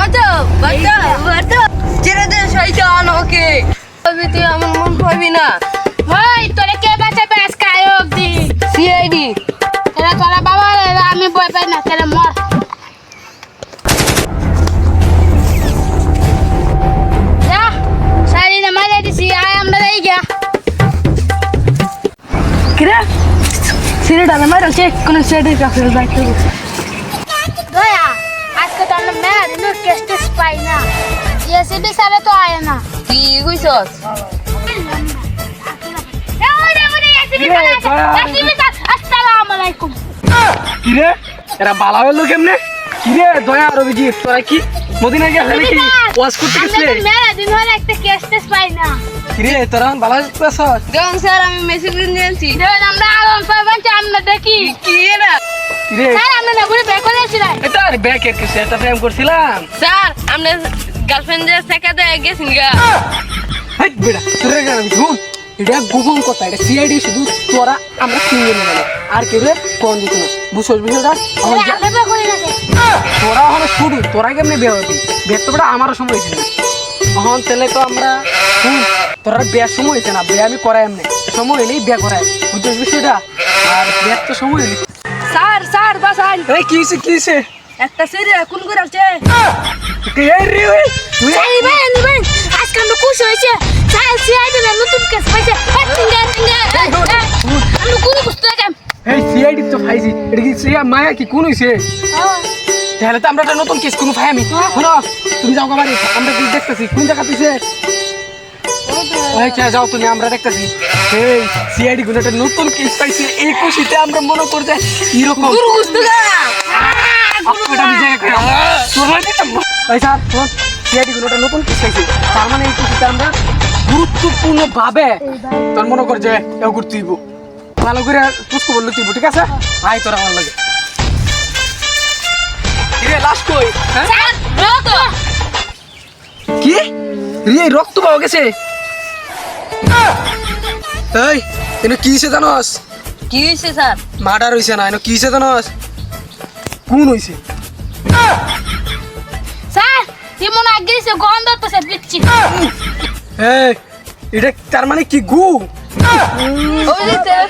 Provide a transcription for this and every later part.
বাঁচাও বাঁচাও বাঁচাও। ছেড়ে দে শয়তান ওকে। তবে তুই আমার মন পাবি না। ওই তোরে কে বাঁচাবে আজকে আয় অব্দি সিআইডি। এরা তোরা বাবা আমি ভয় পাই না তাহলে মর সিলেট আলে মারা চেক কোন সিআইডি কাছে যাইতে দয়া আজকে তো আমরা মেয়া দিন কেস টেস পাই না। এসিবি স্যারে তো আয় না। তুই কইছস? আসসালামু আলাইকুম। কিরে? এরা বালা হলো কেমনে? কিরে দয়া আর অভিজিৎ তোরা কি মদিনা গেছে নাকি? ওয়াজ করতে গেছিলে? মেয়া দিন ধরে একটা কেস টেস পাই না। কিরে তোরা বালা হইতেছ দেখুন স্যার আমি মেসেজ দিয়ে আনছি দেখুন আমরা আলম পাইবেন আমরা দেখি। কি না স্যার আমরা না ঘুরে বের করে এসেছিলাম এটা আর ব্যাকের কিছু একটা প্রেম করছিলাম। স্যার আমরা গার্লফ্রেন্ডের সাথে গেছেন গা। হাই বেড়া তোরা কেন শুন এটা গোপন কথা এটা সিআইডি শুধু তোরা আমরা তিনজন জানি আর কেউ কোন দিত না। বুঝছস বিষয়টা? আমার যা- আমরা বের করে রাখে তোরা হলো শুরু তোরা কেমনে বিয়ে হবি? বিয়ের তো বেটা আমারও সময় হয়েছে না। তখন তাহলে তো আমরা তোরা বিয়ের সময় হয়েছে না। বিয়ে আমি করাই এমনি। সময় হলেই বিয়ে করাই। বুঝছিস বিষয়টা? আর বিয়ের তো সময় হলি স্যার স্যার বাসান। এই কি হয়েছে কি হয়েছে একটা সেরে কোন করে আছে এই রে ওই? তুই এই ভাই ভাই আজকে আমরা খুশি হয়েছে। স্যার সিআইডি না নতুন কেস পাইছে। ফিঙ্গার ফিঙ্গার আমরা কোন বুঝতে গেম এই সিআইডি তো ফাইছি এটা কি সিয়া মায়া কি কোন হইছে? তাহলে তো আমরা একটা নতুন কেস কোনো ফাই আমি। শোনো তুমি যাও বাড়ি। আমরা কি দেখতেছি কোন জায়গা পিছে যাও তুমি আমরা দেখতেছি। এই সিআইডি নতুন কেস পাইছে এই খুশিতে আমরা মনে এরকম। গুরু সিআইডি নতুন কেস পাইছে। তার মানে এই খুশিতে আমরা গুরুত্বপূর্ণ ভাবে তোর মনে কর যে এও করতে দিব ভালো করে পুষ্কো বলল তুই ঠিক আছে? আয় তোরা আমার লাগে। লাস্ট কই? হ্যাঁ? কি? রে রক্ত পাওয়া গেছে? এই এনে কি হয়েছে জানোস কি হয়েছে স্যার মার্ডার হয়েছে না এনে কি হয়েছে জানোস কোন হয়েছে স্যার এমন আগে এসে গন্ধ তো সে পিচ্ছি এই এটা তার মানে কি গু ওই যে তেরে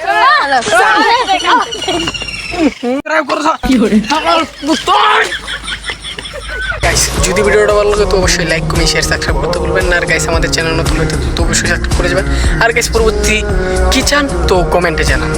গাইস যদি ভিডিওটা ভালো লাগে তো অবশ্যই লাইক কমেন্ট শেয়ার সাবস্ক্রাইব করতে বলবেন না। আর গাইস আমাদের চ্যানেল নতুন হতে তো অবশ্যই সাবস্ক্রাইব করে যাবেন। আর গাইস পরবর্তী কি চান তো কমেন্টে জানান।